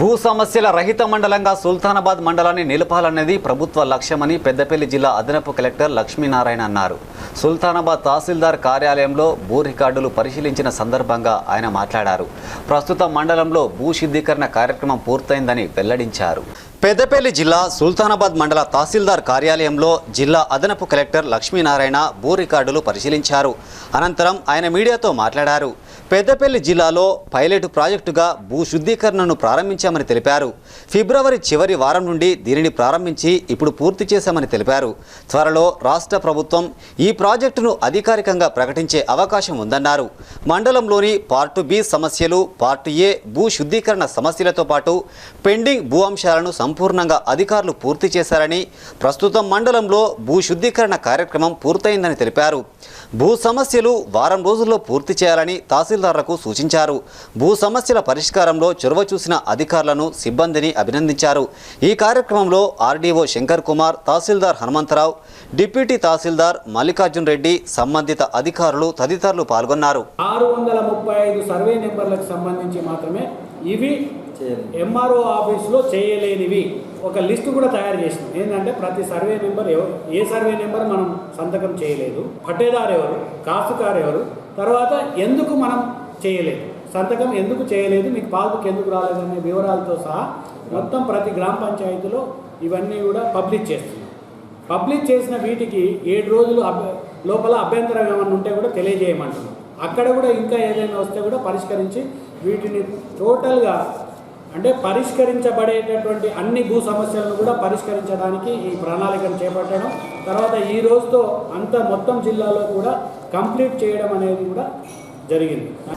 భూ సమస్యల రహిత మండలంగా సుల్తానాబాద్ మండలాన్ని నిలపాలన్నది ప్రభుత్వ లక్ష్యమని పెద్దపల్లి జిల్లా అదనపు కలెక్టర్ లక్ష్మీనారాయణ అన్నారు. సుల్తానాబాద్ తహసీల్దార్ కార్యాలయంలో భూ రికార్డులు పరిశీలించిన సందర్భంగా ఆయన మాట్లాడారు. ప్రస్తుతం మండలంలో భూ శుద్ధీకరణ కార్యక్రమం పూర్తయిందని వెల్లడించారు. పెద్దపల్లి జిల్లా సుల్తానాబాద్ మండల తహసీల్దార్ కార్యాలయంలో జిల్లా అదనపు కలెక్టర్ లక్ష్మీనారాయణ భూ రికార్డులు పరిశీలించారు. అనంతరం ఆయన మీడియాతో మాట్లాడారు. పెద్దపల్లి జిల్లాలో పైలట్ ప్రాజెక్టుగా భూ శుద్ధీకరణను ప్రారంభించామని తెలిపారు. ఫిబ్రవరి చివరి వారం నుండి దీనిని ప్రారంభించి ఇప్పుడు పూర్తి చేశామని తెలిపారు. త్వరలో రాష్ట్ర ప్రభుత్వం ఈ ప్రాజెక్టును అధికారికంగా ప్రకటించే అవకాశం ఉందన్నారు. మండలంలోని పార్టు బి సమస్యలు పార్టు ఏ భూ శుద్ధీకరణ సమస్యలతో పాటు పెండింగ్ భూ అంశాలను సంపూర్ణంగా అధికారులు పూర్తి చేశారని ప్రస్తుతం మండలంలో భూశుద్ధీకరణ కార్యక్రమం పూర్తయిందని తెలిపారు. భూ సమస్యలు వారం రోజుల్లో పూర్తి చేయాలని తహసీల్దారులకు సూచించారు. భూ సమస్యల పరిష్కారంలో చొరవ చూసిన అధికారులను సిబ్బందిని అభినందించారు. ఈ కార్యక్రమంలో ఆర్డీఓ శంకర్ కుమార్ తహసీల్దార్ హనుమంతరావు డిప్యూటీ తహసీల్దార్ మల్లికార్జున్ రెడ్డి సంబంధిత అధికారులు తదితరులు పాల్గొన్నారు. ఆరు వందల ముప్పై ఐదు సర్వే నెంబర్లకు సంబంధించి మాత్రమే ఇవి ఎంఆర్ఓ ఆఫీస్లో చేయలేనివి. ఒక లిస్ట్ కూడా తయారు చేసినాం ఏంటంటే ప్రతి సర్వే నెంబర్ ఎవ- ఏ సర్వే నెంబర్ మనం సంతకం చేయలేదు. పట్టేదారు ఎవరు? కాస్తుకారు ఎవరు? తర్వాత ఎందుకు మనం చేయలేదు? సంతకం ఎందుకు చేయలేదు? మీకు పాస్బుక్ ఎందుకు రాలేదు అనే వివరాలతో సహా మొత్తం ప్రతి గ్రామ పంచాయతీలో ఇవన్నీ కూడా పబ్లిష్ చేస్తున్నాం. పబ్లిష్ చేసిన వీటికి ఏడు రోజులు లోపల అభ్యంతరం ఏమైనా ఉంటే కూడా తెలియజేయమంటున్నాం. అక్కడ కూడా ఇంకా ఏదైనా వస్తే కూడా పరిష్కరించి వీటిని టోటల్గా అంటే పరిష్కరించబడేటటువంటి అన్ని భూ సమస్యలను కూడా పరిష్కరించడానికి ఈ ప్రణాళికను చేపట్టడం తర్వాత ఈ రోజుతో అంత మొత్తం జిల్లాలో కూడా కంప్లీట్ చేయడం అనేది కూడా జరిగింది.